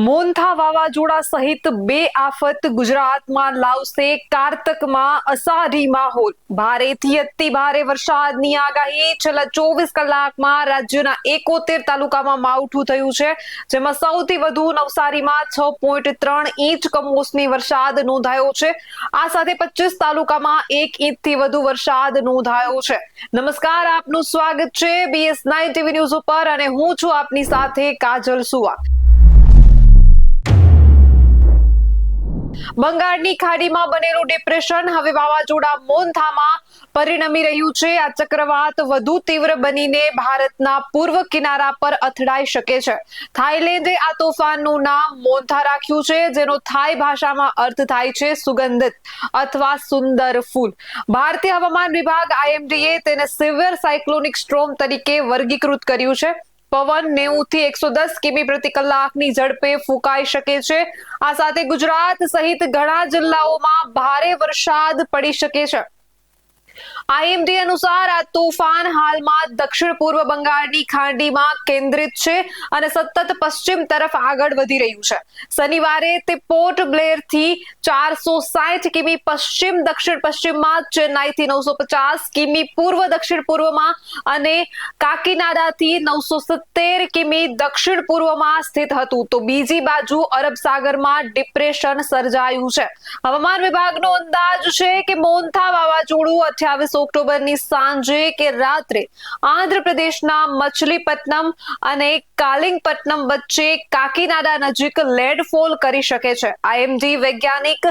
મોન્થા વાવાઝોડા સહિત બે આફત ગુજરાતમાં લાવશે કારતકમાં અસારી માહોલ ભારેથી અતિ ભારે વરસાદની આગાહી. છેલ્લા ચોવીસ કલાકમાં રાજ્યના એકોતેર તાલુકામાં માવઠું થયું છે, જેમાં સૌથી વધુ નવસારીમાં છ પોઈન્ટ ત્રણ ઇંચ કમોસમી વરસાદ નોંધાયો છે. આ સાથે પચીસ તાલુકામાં એક ઇંચથી વધુ વરસાદ નોંધાયો છે. નમસ્કાર, આપનું સ્વાગત છે બીએસ નાઇન ટીવી ન્યૂઝ ઉપર અને હું છું આપની સાથે કાજલ સુવા બંગાળની ખાડીમાં બનેલું ડિપ્રેશન હવે વાવાઝોડા મોનથામાં પરિણમી રહ્યું છે. આ ચક્રવાત વધુ તીવ્ર બનીને ભારતના પૂર્વ કિનારા પર અથડાઈ શકે છે. થાઈલેન્ડે આ તોફાનનું નામ મોન્થા રાખ્યું છે, જેનો થાઈ ભાષામાં અર્થ થાય છે સુગંધિત અથવા સુંદર ફૂલ. ભારતીય હવામાન વિભાગ આઈએમડીએ તેને સિવિયર સાયક્લોનિક સ્ટ્રોમ તરીકે વર્ગીકૃત કર્યું છે. પવન નેવું થી એકસો દસ કિમી પ્રતિ કલાકની ઝડપે ફૂંકાઈ શકે છે. આ સાથે ગુજરાત સહિત ઘણા જિલ્લાઓમાં ભારે વરસાદ પડી શકે છે. આઈએમડી અનુસાર આ તોફાન હાલમાં દક્ષિણ પૂર્વ બંગાળની ખાંડીમાં કેન્દ્રિત છે અને સતત પશ્ચિમ તરફ આગળ વધી રહ્યું છે. શનિવારે તે પોર્ટ બ્લેરથી ચારસો સાઠ કિમી પશ્ચિમ, દક્ષિણ પશ્ચિમમાં, ચેન્નાઈથી નવસો પચાસ કિમી પૂર્વ, દક્ષિણ પૂર્વમાં અને કાકીનાડાથી નવસો સિત્તેર કિમી દક્ષિણ પૂર્વમાં સ્થિત હતું. તો બીજી બાજુ અરબ સાગરમાં ડિપ્રેશન સર્જાયું છે. હવામાન વિભાગનો અંદાજ છે કે મોન્થા વાવાઝોડું અઠ્યાવીસ ઓક્ટોબરની સાંજે કે રાત્રે આંધ્રપ્રદેશના મછલીપટ્ટનમ અને કાલિંગપટ્ટનમ વચ્ચે કાકીનાડા નજીક લેન્ડફોલ કરી શકે છે. આઈએમડી વૈજ્ઞાનિક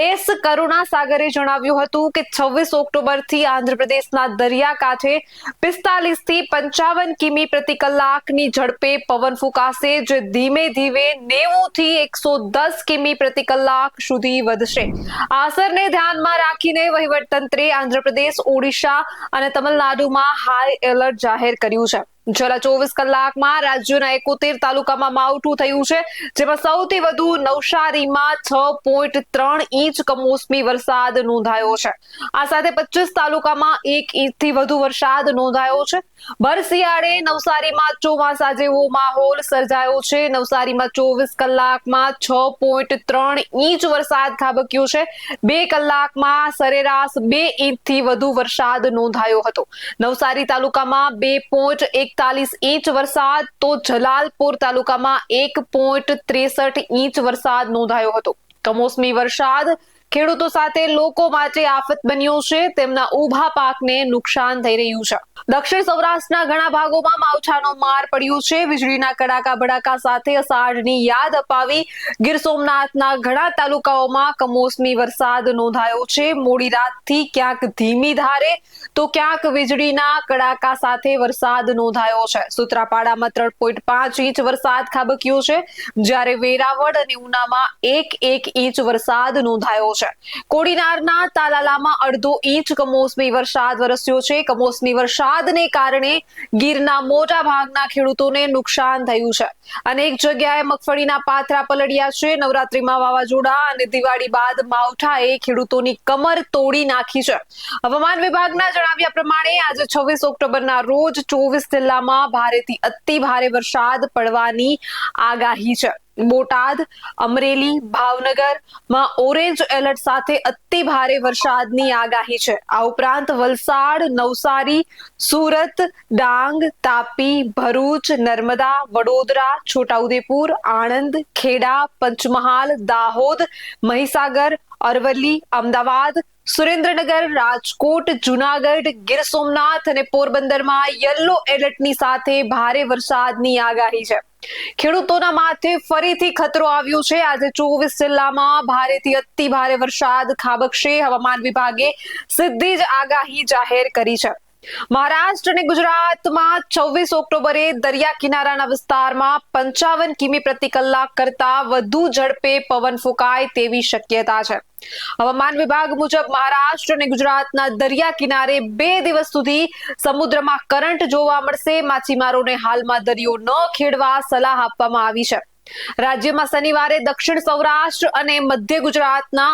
એસ કરુણા જણાવ્યું હતું કે છવ્વીસ ઓક્ટોબરથી આંધ્રપ્રદેશના દરિયાકાંઠે પિસ્તાલીસથી પંચાવન કિમી પ્રતિ કલાકની ઝડપે પવન ફૂંકાશે, જે ધીમે ધીમે નેવું થી એકસો દસ કિમી પ્રતિ કલાક સુધી વધશે. આ અસરને ધ્યાનમાં રાખીને વહીવટતંત્રે આંધ્રપ્રદેશ ઓડિશા અને તમિલનાડુમાં હાઈ એલર્ટ જાહેર કર્યું છે. છેલ્લા ચોવીસ કલાકમાં રાજ્યના એકોતેર તાલુકામાં માવઠું થયું છે, જેમાં સૌથી વધુ નવસારીમાં છ પોઈન્ટ ત્રણ ઇંચ કમોસમી વરસાદ નોંધાયો છે. આ સાથે પચીસ તાલુકામાં એક ઇંચથી વધુ વરસાદ નોંધાયો છે. ભર શિયાળે નવસારીમાં ચોમાસા જેવો માહોલ સર્જાયો છે. નવસારીમાં ચોવીસ કલાકમાં છ પોઈન્ટ ત્રણ ઇંચ વરસાદ ખાબક્યો છે. બે કલાકમાં સરેરાશ બે ઇંચથી વધુ વરસાદ નોંધાયો હતો. નવસારી તાલુકામાં બે પોઈન્ટ એકતાલીસ ઇંચ વરસાદ તો જલાલપુર તાલુકામાં એક પોઈન્ટ ત્રેસઠ ઇંચ વરસાદ નોંધાયો હતો. કમોસમી વરસાદ ખેડૂતો સાથે લોકો માટે આફત બન્યો છે. તેમના ઊભા પાકને નુકસાન થઈ રહ્યું છે. દક્ષિણ સૌરાષ્ટ્રના ઘણા ભાગોમાં માવઠાનો માર પડ્યો છે. વીજળીના કડાકા ભડાકા સાથે અષાઢની યાદ અપાવી ગીર સોમનાથના ઘણા તાલુકાઓમાં કમોસમી વરસાદ નોંધાયો છે. મોડી રાતથી ક્યાંક ધીમી ધારે તો ક્યાંક વીજળીના કડાકા સાથે વરસાદ નોંધાયો છે. સુત્રાપાડામાં ત્રણ પોઈન્ટ પાંચ ઇંચ વરસાદ ખાબક્યો છે. જ્યારે વેરાવળ અને ઉનામાં એક એક ઇંચ વરસાદ નોંધાયો છે કોડીનારના તાલાલામાં અડધો ઇંચ કમોસમી વરસાદ વરસ્યો છે. કમોસમી વરસાદને કારણે ગીરના મોટા ભાગના ખેડૂતોને નુકસાન થયું છે. અનેક જગ્યાએ મગફળીના પાથરા પલળ્યા છે. નવરાત્રીમાં વાવાઝોડા અને દિવાળી બાદ માવઠાએ ખેડૂતોની કમર તોડી નાખી છે. હવામાન વિભાગના જણાવ્યા પ્રમાણે આજે છવ્વીસ ઓક્ટોબરના રોજ ચોવીસ જિલ્લામાં ભારેથી અતિ ભારે વરસાદ પડવાની આગાહી છે. બોટાદ, અમરેલી ભાવનગરમાં ઓરેન્જ એલર્ટ સાથે અતિ ભારે વરસાદની આગાહી છે. આ ઉપરાંત વલસાડ, નવસારી, સુરત, ડાંગ, તાપી, ભરૂચ, નર્મદા, વડોદરા, છોટાઉદેપુર, આણંદ, ખેડા, પંચમહાલ, દાહોદ, મહીસાગર, અરવલ્લી, અમદાવાદ સુરેન્દ્રનગર, રાજકોટ, જુનાગઢ, ગીર સોમનાથ અને પોરબંદરમાં યલો એલર્ટની સાથે ભારે વરસાદની આગાહી છે. ખેડૂતોના માથે ફરીથી ખતરો આવ્યો છે. આજે ચોવીસ જિલ્લામાં ભારેથી અતિ ભારે વરસાદ ખાબકશે. હવામાન વિભાગે સીધી જ આગાહી જાહેર કરી છે. મહારાષ્ટ્ર અને ગુજરાતમાં છવ્વીસ ઓક્ટોબરે દરિયા કિનારાના વિસ્તારમાં પંચાવન કિમી પ્રતિ કલાક કરતા વધુ ઝડપે પવન ફૂંકાય તેવી શક્યતા છે. હવામાન વિભાગ મુજબ મહારાષ્ટ્ર અને ગુજરાતના દરિયા કિનારે બે દિવસ સુધી સમુદ્રમાં કરંટ જોવા મળશે. માછીમારોને હાલમાં દરિયો ન ખેડવા સલાહ આપવામાં આવી છે. રાજ્યમાં શનિવારે દક્ષિણ સૌરાષ્ટ્ર અને મધ્ય ગુજરાતના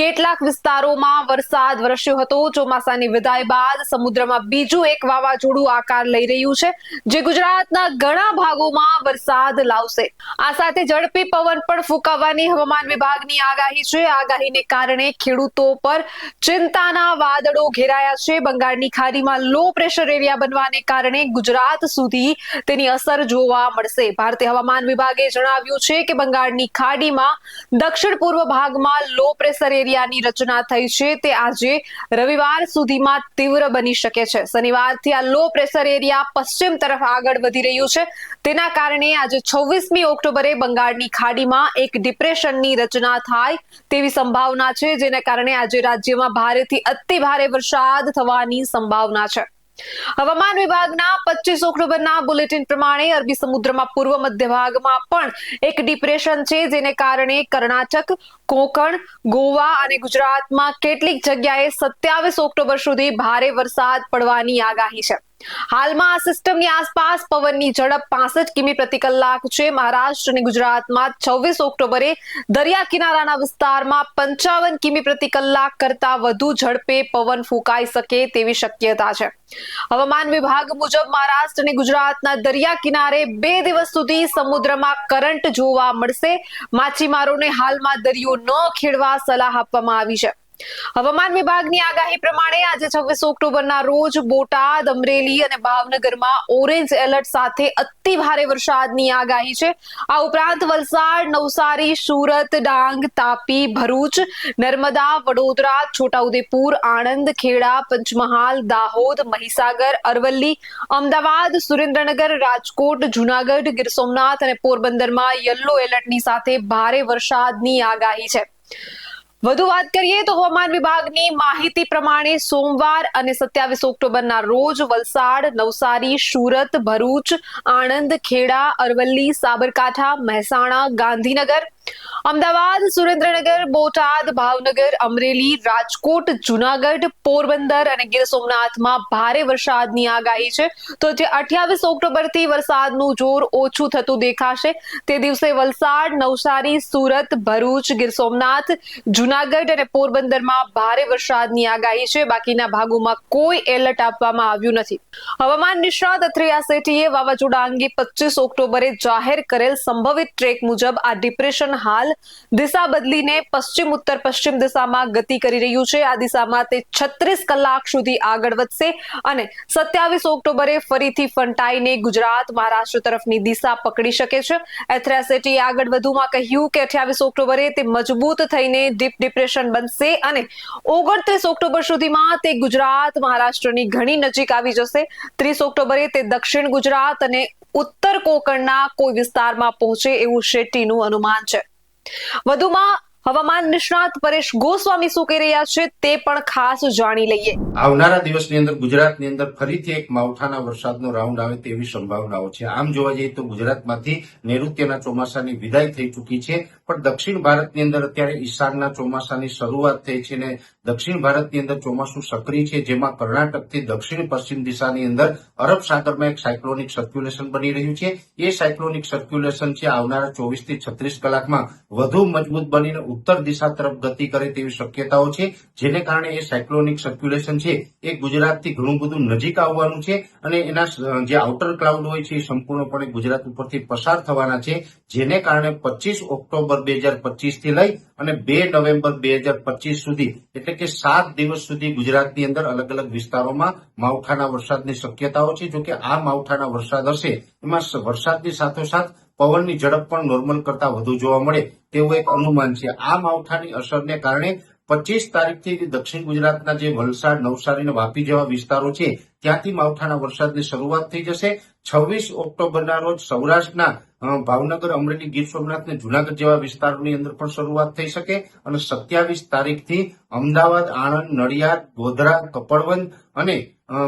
કેટલાક વિસ્તારોમાં વરસાદ વરસ્યો હતો. ચોમાસાની વિદાય બાદ સમુદ્રમાં બીજું એક વાવાઝોડું આકાર લઈ રહ્યું છે, જે ગુજરાતના ઘણા ભાગોમાં વરસાદ લાવશે. આ સાથે ઝડપી પવન પણ ફૂંકાવવાની હવામાન વિભાગની આગાહી છે. આગાહીને કારણે ખેડૂતો પર ચિંતાના વાદળો ઘેરાયા છે. બંગાળની ખાડીમાં લો પ્રેશર એરિયા બનવાને કારણે ગુજરાત સુધી તેની અસર જોવા મળશે. ભારતીય હવામાન વિભાગે જણાવ્યું છે કે બંગાળની ખાડીમાં દક્ષિણ પૂર્વ ભાગમાં લો પ્રેશર એરિયાની રચના થઈ છે. તે આજે રવિવાર સુધીમાં તીવ્ર બની શકે છે. શનિવારથી આ લો પ્રેશર એરિયા પશ્ચિમ તરફ આગળ વધી રહ્યું છે. તેના કારણે આજે છવ્વીસમી ઓક્ટોબરે બંગાળની ખાડીમાં એક ડિપ્રેશનની રચના થાય તેવી સંભાવના છે, જેને કારણે આજે રાજ્યમાં ભારેથી અતિ ભારે વરસાદ થવાની સંભાવના છે. હવામાન વિભાગના પચીસ ઓક્ટોબરના બુલેટિન પ્રમાણે અરબી સમુદ્રમાં પૂર્વ મધ્ય ભાગમાં પણ એક ડિપ્રેશન છે, જેને કારણે કર્ણાટક, કોંકણ, ગોવા અને ગુજરાતમાં કેટલીક જગ્યાએ સત્યાવીસ ઓક્ટોબર સુધી ભારે વરસાદ પડવાની આગાહી છે. હાલમાં આ સિસ્ટમની આસપાસ પવનની ઝડપ પાસઠ કિમી પ્રતિ કલાક છે. મહારાષ્ટ્ર અને ગુજરાતમાં છવ્વીસ ઓક્ટોબરે દરિયા કિનારાના વિસ્તારમાં પંચાવન કિમી પ્રતિ કલાક કરતા વધુ ઝડપે પવન ફૂંકાઈ શકે તેવી શક્યતા છે. હવામાન વિભાગ મુજબ મહારાષ્ટ્ર અને ગુજરાતના દરિયા કિનારે બે દિવસ સુધી સમુદ્રમાં કરંટ જોવા મળશે. માછીમારોને હાલમાં દરિયો ન ખેડવા સલાહ આપવામાં આવી છે. હવામાન વિભાગની આગાહી પ્રમાણે આજે છવ્વીસ ઓક્ટોબરના રોજ બોટાદ, અમરેલી અને ભાવનગરમાં ઓરેન્જ એલર્ટ સાથે અતિ ભારે વરસાદની આગાહી છે. આ ઉપરાંત વલસાડ, નવસારી, સુરત, ડાંગ, તાપી, ભરૂચ, નર્મદા, વડોદરા, છોટાઉદેપુર, આણંદ, ખેડા, પંચમહાલ, દાહોદ, મહીસાગર, અરવલ્લી, અમદાવાદ, સુરેન્દ્રનગર, રાજકોટ, જુનાગઢ, ગીર સોમનાથ અને પોરબંદરમાં યલો એલર્ટની સાથે ભારે વરસાદની આગાહી છે. વધુ વાત કરીએ તો હવામાન વિભાગની માહિતી પ્રમાણે સોમવાર અને સત્યાવીસ ઓક્ટોબરના રોજ વલસાડ, નવસારી, સુરત, ભરૂચ, આણંદ, ખેડા, અરવલ્લી, સાબરકાંઠા, મહેસાણા, ગાંધીનગર અમદાવાદ, સુરેન્દ્રનગર, બોટાદ, ભાવનગર, અમરેલી, રાજકોટ, જુનાગઢ, પોરબંદર અને ગીર સોમનાથમાં ભારે વરસાદની આગાહી છે. તો જે અઠ્યાવીસ ઓક્ટોબરથી વરસાદનું જોર ઓછું થતું દેખાશે. તે દિવસે વલસાડ, નવસારી, સુરત, ભરૂચ, ગીર સોમનાથ, જુનાગઢ અને પોરબંદરમાં ભારે વરસાદની આગાહી છે. બાકીના ભાગોમાં કોઈ એલર્ટ આપવામાં આવ્યું નથી. હવામાન નિષ્ણાત અથ્રિયા શેઠીએ વાવાઝોડા અંગે પચીસ ઓક્ટોબરે જાહેર કરેલ સંભવિત ટ્રેક મુજબ આ ડિપ્રેશન હાલ દિશા બદલીને પશ્ચિમ ઉત્તર પશ્ચિમ દિશામાં ગતિ કરી રહ્યું છે. આ દિશામાં તે છત્રીસ કલાક સુધી આગળ વધશે અને સત્યાવીસ ઓક્ટોબરે ફરીથી ફંટાઈને ગુજરાત મહારાષ્ટ્ર તરફની દિશા પકડી શકે છે. એથ્રેસેટી આગળ વધુમાં કહ્યું કે અઠ્યાવીસ ઓક્ટોબરે તે મજબૂત થઈને ડીપ ડિપ્રેશન બનશે અને ઓગણત્રીસ ઓક્ટોબર સુધીમાં તે ગુજરાત મહારાષ્ટ્રની ઘણી નજીક આવી જશે. ત્રીસ ઓક્ટોબરે તે દક્ષિણ ગુજરાત અને ઉત્તર કોકણના કોઈ વિસ્તારમાં પહોંચે એવું શેટ્ટીનું અનુમાન છે. વધુમાં હવામાન નિષ્ણાત પરેશ ગોસ્વામી શું કહી રહ્યા છે તે પણ ખાસ જાણી લઈએ. આવનારા દિવસની અંદર ગુજરાતની અંદર ફરીથી એક માવઠાના વરસાદનો રાઉન્ડ આવે તેવી સંભાવનાઓ છે. આમ જોવા જઈએ તો ગુજરાતમાંથી નૈઋત્યના ચોમાસાની વિદાય થઈ ચૂકી છે, પણ દક્ષિણ ભારતની અંદર અત્યારે ઈશાનના ચોમાસાની શરૂઆત થઈ છે અને દક્ષિણ ભારતની અંદર ચોમાસું સક્રિય છે, જેમાં કર્ણાટકથી દક્ષિણ પશ્ચિમ દિશાની અંદર અરબ સાગરમાં એક સાયક્લોનિક સર્ક્યુલેશન બની રહ્યું છે. એ સાયક્લોનિક સર્ક્યુલેશન છે આવનારા ચોવીસથી છત્રીસ કલાકમાં વધુ મજબૂત બનીને ઉત્તર દિશા તરફ ગતિ કરે તેવી શક્યતાઓ છે, જેને કારણે એ સાયક્લોનિક સર્ક્યુલેશન છે, એ ગુજરાતથી ઘણું બધું નજીક આવવાનું છે અને એના જે આઉટર ક્લાઉડ હોય છે, એ સંપૂર્ણપણે ગુજરાત ઉપરથી પસાર થવાના છે, જેને કારણે પચીસ ઓક્ટોબર બે હજાર પચીસથી લઈ અને બે નવેમ્બર બે હજાર પચીસ સુધી, એટલે કે સાત દિવસ સુધી ગુજરાતની અંદર અલગ અલગ વિસ્તારોમાં માવઠાના વરસાદની શક્યતાઓ છે, જોકે આ માવઠાના વરસાદ હશે, એમાં વરસાદની સાથોસાથ પવનની ઝડપ પણ નોર્મલ કરતા વધુ જોવા મળે તેવું એક અનુમાન છે. આ માવઠાની અસરને કારણે પચીસ તારીખથી દક્ષિણ ગુજરાતના જે વલસાડ, નવસારી અને વાપી જેવા વિસ્તારો છે, ત્યાંથી માવઠાના વરસાદની શરૂઆત થઈ જશે. છવ્વીસ ઓક્ટોબરના રોજ સૌરાષ્ટ્રના ભાવનગર, અમરેલી, ગીર સોમનાથ અને જુનાગઢ જેવા વિસ્તારોની અંદર પણ શરૂઆત થઈ શકે અને સત્યાવીસ તારીખથી અમદાવાદ, આણંદ, નડિયાદ, ગોધરા કપડવંદ અને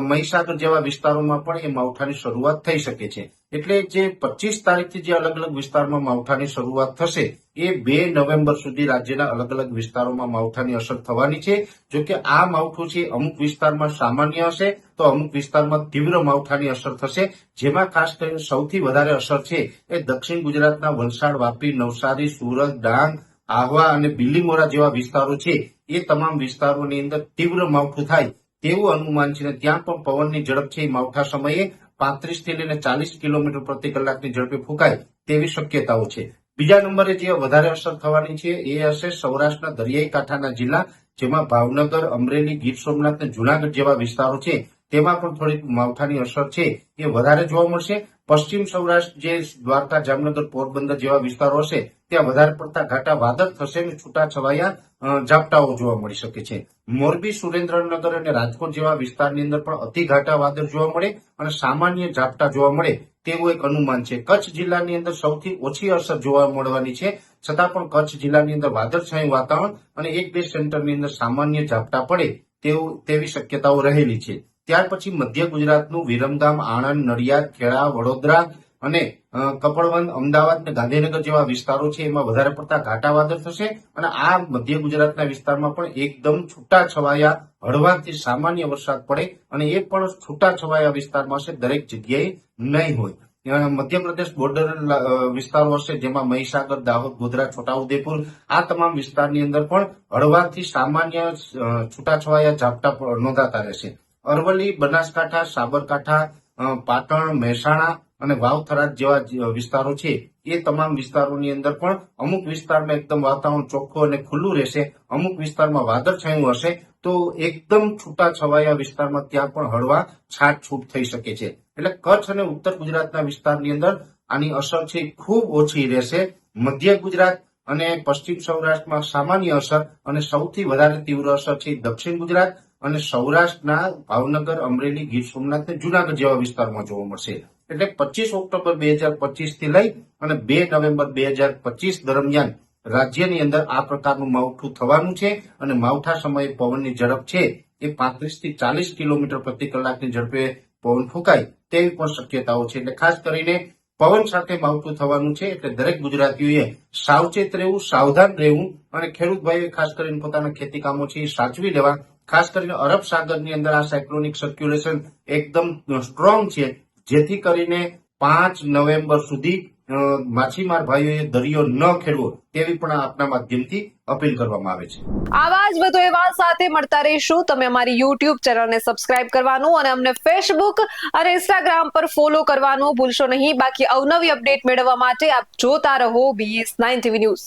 મહીસાગર જેવા વિસ્તારોમાં પણ એ માવઠાની શરૂઆત થઈ શકે છે. એટલે જે પચીસ તારીખથી જે અલગ અલગ વિસ્તારમાં માવઠાની શરૂઆત થશે, એ બે નવેમ્બર સુધી રાજ્યના અલગ અલગ વિસ્તારોમાં માવઠાની અસર થવાની છે. જો કે આ માવઠું છે, અમુક વિસ્તારમાં સામાન્ય હશે, તો અમુક વિસ્તારમાં તીવ્ર માવઠાની અસર થશે. જેમાં ખાસ કરીને સૌથી વધારે અસર છે એ દક્ષિણ ગુજરાતના વલસાડ, વાપી, નવસારી, સુરત, ડાંગ, આહવા અને બિલ્લીમોરા જેવા વિસ્તારો છે. એ તમામ વિસ્તારોની અંદર તીવ્ર માવઠું થાય તેવું અનુમાન છે ત્યાં પણ પવનની ઝડપ છે માવઠા સમયે. પાંત્રીસથી લઈને ચાલીસ કિલોમીટર પ્રતિ કલાકની ઝડપે ફૂંકાય તેવી શક્યતાઓ છે. બીજા નંબરે જે વધારે અસર થવાની છે એ હશે સૌરાષ્ટ્રના દરિયાઈ કાંઠાના જિલ્લા, જેમાં ભાવનગર, અમરેલી, ગીર સોમનાથ અને જુનાગઢ જેવા વિસ્તારો છે. તેમાં પણ થોડીક માવઠાની અસર છે. એ વધારે જોવા મળશે. પશ્ચિમ સૌરાષ્ટ્ર, જે દ્વારકા, જામનગર, પોરબંદર જેવા વિસ્તારો હશે, ત્યાં વધારે પડતા ઘાટા વાદળ થશે અને છૂટા છવાયા ઝાપટાઓ જોવા મળી શકે છે. મોરબી, સુરેન્દ્રનગર અને રાજકોટ જેવા વિસ્તારની અંદર પણ અતિ ઘાટા વાદળ જોવા મળે અને સામાન્ય ઝાપટા જોવા મળે તેવું એક અનુમાન છે. કચ્છ જિલ્લાની અંદર સૌથી ઓછી અસર જોવા મળવાની છે. છતાં પણ કચ્છ જિલ્લાની અંદર વાદળછાયું વાતાવરણ અને એક બે સેન્ટરની અંદર સામાન્ય ઝાપટા પડે તેવું, તેવી શક્યતાઓ રહેલી છે. ત્યાર પછી મધ્ય ગુજરાતનું વિરમગામ, આણંદ, નડિયાદ, ખેડા, વડોદરા અને કપડવંદ અમદાવાદ અને ગાંધીનગર જેવા વિસ્તારો છે, એમાં વધારે પડતા ઘાટા વાદળ થશે અને આ મધ્ય ગુજરાતના વિસ્તારમાં પણ એકદમ છૂટા છવાયા હળવાથી સામાન્ય વરસાદ પડે અને એ પણ છૂટા છવાયા વિસ્તારમાં હશે, દરેક જગ્યાએ નહીં હોય. મધ્યપ્રદેશ બોર્ડર વિસ્તારો હશે, જેમાં મહીસાગર, દાહોદ, ગોધરા, છોટાઉદેપુર, આ તમામ વિસ્તારની અંદર પણ હળવાથી સામાન્ય છૂટાછવાયા ઝાપટા નોંધાતા રહેશે. અરવલ્લી, બનાસકાંઠા, સાબરકાંઠા પાટણ, મહેસાણા અને વાવથરા જેવા વિસ્તારો છે. એ તમામ વિસ્તારોની અંદર પણ અમુક વિસ્તારમાં એકદમ વાતાવરણ ચોખ્ખું અને ખુલ્લું રહેશે. અમુક વિસ્તારમાં વાદળછાયું હશે. તો એકદમ છૂટા છવાયા વિસ્તારમાં ત્યાં પણ હળવા છાટછૂટ થઈ શકે છે. એટલે કચ્છ અને ઉત્તર ગુજરાતના વિસ્તારની અંદર આની અસર છે ખૂબ ઓછી રહેશે. મધ્ય ગુજરાત અને પશ્ચિમ સૌરાષ્ટ્રમાં સામાન્ય અસર અને સૌથી વધારે તીવ્ર અસર છે દક્ષિણ ગુજરાત અને સૌરાષ્ટ્રના ભાવનગર, અમરેલી, ગીર સોમનાથ ને જુનાગઢ જેવા વિસ્તારમાં જોવા મળશે. એટલે પચીસ ઓક્ટોબર બે હજાર પચીસથી લઈ અને બે નવેમ્બર બે હજાર પચીસ દરમિયાન રાજ્યની અંદર આ પ્રકારનું માવઠું થવાનું છે અને માવઠા સમયે પવનની ઝડપ છે એ પાંત્રીસથી ચાલીસ કિલોમીટર પ્રતિ કલાકની ઝડપે પવન ફૂંકાય તેવી પણ શક્યતાઓ છે. એટલે ખાસ કરીને પવન સાથે માવઠું થવાનું છે એટલે દરેક ગુજરાતીઓએ સાવચેત રહેવું, સાવધાન રહેવું અને ખેડૂત ભાઈઓએ ખાસ કરીને પોતાના ખેતી કામો છે એ સાચવી લેવા ખાસ કરીને અરબ સાગરની અંદર આ સાયક્લોનિક સર્ક્યુલેશન એકદમ સ્ટ્રોંગ છે, જેથી કરીને પાંચ નવેમ્બર સુધી માછીમાર ભાઈઓએ દરિયો ન ખેડવો તેવી પણ આપના માધ્યમથી અપીલ કરવામાં આવે છે. આવા જ એ એવા સાથે મળતા રહીશું. તમે અમારી યુટ્યુબ ચેનલને સબસ્ક્રાઇબ કરવાનું અને અમને ફેસબુક અને ઇન્સ્ટાગ્રામ પર ફોલો કરવાનું ભૂલશો નહીં. બાકી અવનવી અપડેટ મેળવવા માટે આપ જોતા રહો બીએસ નાઇન ટીવી ન્યૂઝ